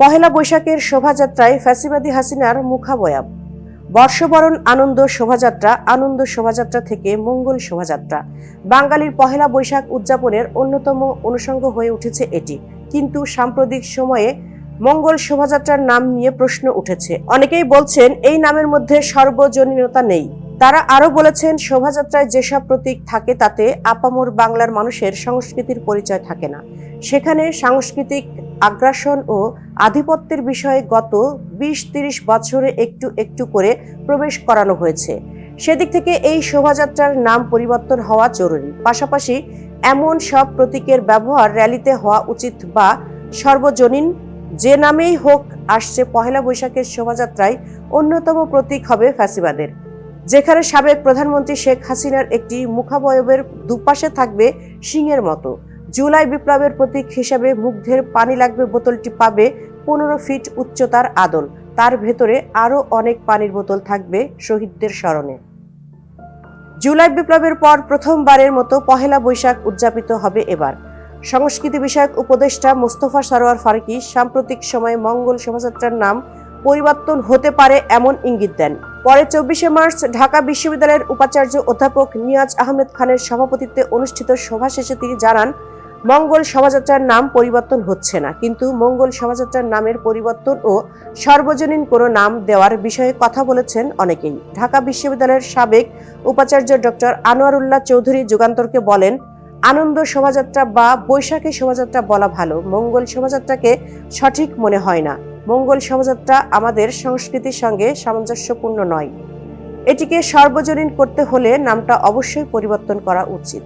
পহেলা বৈশাখের শোভাযাত্রায় ফ্যাসিবাদী হাসিনার মুখাবয়াব। বর্ষবরণ আনন্দ শোভাযাত্রা আনন্দ শোভাযাত্রা থেকে মঙ্গল শোভাযাত্রা। বাঙালির পহেলা বৈশাখ উদযাপনের অন্যতম অনুষঙ্গ হয়ে উঠেছে এটি। কিন্তু সাম্প্রতিক সময়ে মঙ্গল শোভাযাত্রার নাম নিয়ে প্রশ্ন উঠেছে। অনেকেই বলছেন, এই নামের মধ্যে সর্বজনীনতা নেই। তারা আরও বলেছেন, শোভাযাত্রায় যেসব প্রতীক থাকে তাতে আপামর বাংলার মানুষের সংস্কৃতির পরিচয় থাকে না। সেখানে সাংস্কৃতিক আগ্রাসন ও আধিপত্যের বিষয়ে গত বিশ তিরিশ বছরে একটু একটু করে প্রবেশ করানো হয়েছে। সেদিক থেকে এই শোভাযাত্রার নাম পরিবর্তন হওয়া জরুরি। পাশাপাশি এমন সব প্রতীকের ব্যবহার র্যালিতে হওয়া উচিত বা সর্বজনীন, যে নামেই হোক, আসছে পহেলা বৈশাখের শোভাযাত্রায় অন্যতম প্রতীক হবে ফ্যাসিবাদের। যেখানে সাবেক প্রধানমন্ত্রী শেখ হাসিনার একটি মুখাবয়বের দুপাশে থাকবে সিংয়ের মতো। জুলাই বিপ্লবের প্রতীক হিসেবে মুগ্ধের পানি লাগবে, বোতলটি পাবে পনেরো ফিট উচ্চতার আদল। তার ভেতরে আরও অনেক পানির বোতল থাকবে শহীদদের স্মরণে। জুলাই বিপ্লবের পর প্রথমবারের মতো পহেলা বৈশাখ উদযাপিত হবে এবার। সংস্কৃতি বিষয়ক উপদেষ্টা মোস্তফা সরোয়ার ফারুকি সাম্প্রতিক সময়ে মঙ্গল শোভাযাত্রার নাম পরিবর্তন হতে পারে এমন ইঙ্গিত দেন। পরে চব্বিশে মার্চ ঢাকা বিশ্ববিদ্যালয়ের উপাচার্য অধ্যাপক নিয়াজ আহমেদ খানের সভাপতিত্বে অনুষ্ঠিত সভা শেষে তিনি জানান মঙ্গল শোভাযাত্রার নাম পরিবর্তন হচ্ছে না, কিন্তু মঙ্গল শোভাযাত্রার নামের পরিবর্তন ও সর্বজনীন কোনো নাম দেওয়ার বিষয়ে কথা বলেছেন অনেকেই। ঢাকা বিশ্ববিদ্যালয়ের সাবেক উপাচার্য ডক্টর আনোয়ারুল্লাহ চৌধুরী যুগান্তরকে বলেন, আনন্দ শোভাযাত্রা বা বৈশাখী শোভাযাত্রা বলা ভালো, মঙ্গল শোভাযাত্রাকে সঠিক মনে হয় না। মঙ্গল শোভাযাত্রা আমাদের সংস্কৃতির সঙ্গে সামঞ্জস্যপূর্ণ নয়। এটিকে সর্বজনীন করতে হলে নামটা অবশ্যই পরিবর্তন করা উচিত।